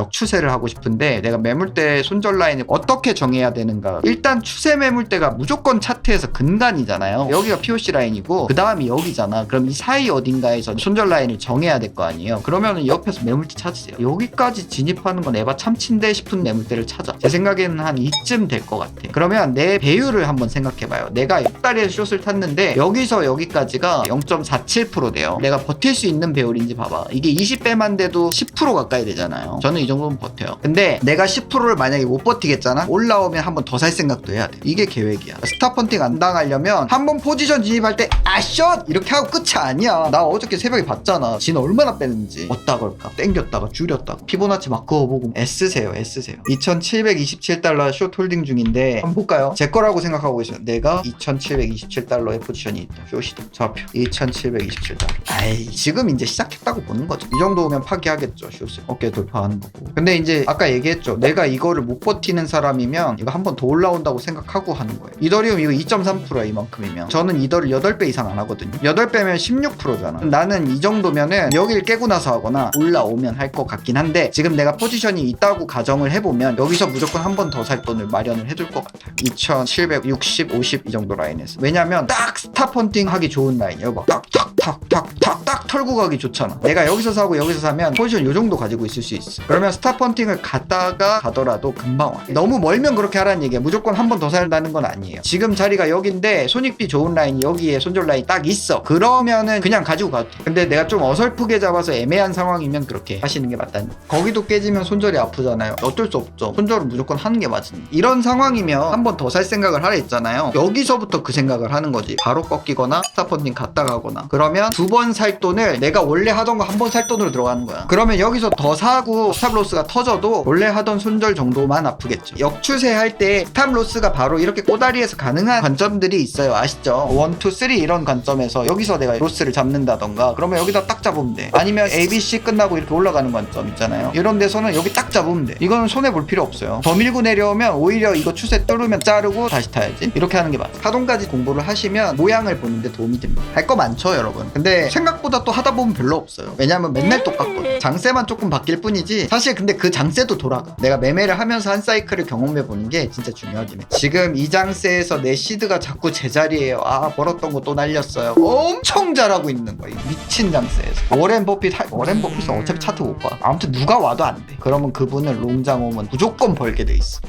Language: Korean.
역추세를 하고 싶은데 내가 매물대 손절 라인을 어떻게 정해야 되는가. 일단 추세 매물대가 무조건 차트에서 근간이잖아요. 여기가 POC 라인이고 그 다음이 여기잖아. 그럼 이 사이 어딘가에서 손절 라인을 정해야 될 거 아니에요. 그러면은 옆에서 매물대 찾으세요. 여기까지 진입하는 건 에바 참친데 싶은 매물대를 찾아. 제 생각에는 한 이쯤 될 것 같아. 그러면 내 배율을 한번 생각해봐요. 내가 옆다리에 숏을 탔는데 여기서 여기까지가 0.47% 돼요. 내가 버틸 수 있는 배율인지 봐봐. 이게 20배만 돼도 10% 가까이 되잖아요. 저는 이 정도면 버텨요. 근데 내가 10%를 만약에 못 버티겠잖아? 올라오면 한 번 더 살 생각도 해야 돼. 이게 계획이야. 스탑펀팅 안 당하려면 한 번 포지션 진입할 때 아숏! 이렇게 하고 끝이 아니야. 나 어저께 새벽에 봤잖아. 진 얼마나 뺐는지. 얻다 걸까? 땡겼다가 줄였다가. 피보나치 막 그어보고. 애쓰세요. 애쓰세요 2727달러 숏 홀딩 중인데 한번 볼까요? 제 거라고 생각하고 계세요? 내가 2727달러의 포지션이 있다. 숏이다 좌표. 2727달러. 아이 지금 이제 시작했다고 보는 거죠. 이 정도면 파기하겠죠 숏을. 어깨 돌파하는 거 고. 근데 이제 아까 얘기했죠. 내가 이거를 못 버티는 사람이면 이거 한 번 더 올라온다고 생각하고 하는 거예요. 이더리움 이거 2.3%야 이만큼이면. 저는 이더를 8배 이상 안 하거든요. 8배면 16%잖아 나는 이 정도면은 여길 깨고 나서 하거나 올라오면 할 것 같긴 한데 지금 내가 포지션이 있다고 가정을 해보면 여기서 무조건 한 번 더 살 돈을 마련을 해둘 것 같아요. 2760, 50 이 정도 라인에서. 왜냐면 딱 스탑펀팅 하기 좋은 라인이에요. 막 딱딱딱딱딱딱 털고 가기 좋잖아. 내가 여기서 사고 여기서 사면 포지션 요 정도 가지고 있을 수 있어. 그러면 스탑펀팅을 갔다가 가더라도 금방 와. 너무 멀면 그렇게 하라는 얘기야. 무조건 한 번 더 살다는 건 아니에요. 지금 자리가 여긴데 손익비 좋은 라인이 여기에 손절 라인이 딱 있어. 그러면은 그냥 가지고 가도 돼. 근데 내가 좀 어설프게 잡아서 애매한 상황이면 그렇게 하시는 게 거예요. 거기도 깨지면 손절이 아프잖아요. 어쩔 수 없죠. 손절은 무조건 하는 게 맞으니 이런 상황이면 한 번 더 살 생각을 하라 했잖아요. 여기서부터 그 생각을 하는 거지. 바로 꺾이거나 스타펀딩 갔다 가거나. 그러면 두 번 살 돈을 내가 원래 하던 거 한 번 살 돈으로 들어가는 거야. 그러면 여기서 더 사고 스탑로스가 터져도 원래 하던 손절 정도만 아프겠죠 역추세 할 때 스탑로스가 바로 이렇게 꼬다리에서 가능한 관점들이 있어요. 아시죠? 1, 2, 3 이런 관점에서 여기서 내가 로스를 잡는다던가 그러면 여기다 딱 잡으면 돼. 아니면 ABC 끝나고 이렇게 올라가는 관점 있잖아요. 이런 데서는 여기 딱 잡으면 돼. 이거는 손해 볼 필요 없어요. 더 밀고 내려오면 오히려 이거 추세 뚫으면 자르고 다시 타야지. 이렇게 하는 게 맞아. 하동까지 공부를 하시면 모양을 보는데 도움이 됩니다. 할 거 많죠 여러분? 근데 생각보다 또 하다 보면 별로 없어요. 왜냐면 맨날 똑같거든. 장세만 조금 바뀔 뿐이지 사실 근데 그 장세도 돌아가. 내가 매매를 하면서 한 사이클을 경험해 보는 게 진짜 중요하긴 해 지금 이 장세에서 내 시드가 자꾸 제자리에요. 아 벌었던 거 또 날렸어요. 엄청 잘하고 있는 거야 이 미친 장세에서. 워렌 버핏 할- 워렌 버핏은 어차피 차트 못 봐. 아무튼 누가 와도 안 돼. 그러면 그분은 롱장 오면 무조건 벌게 돼 있어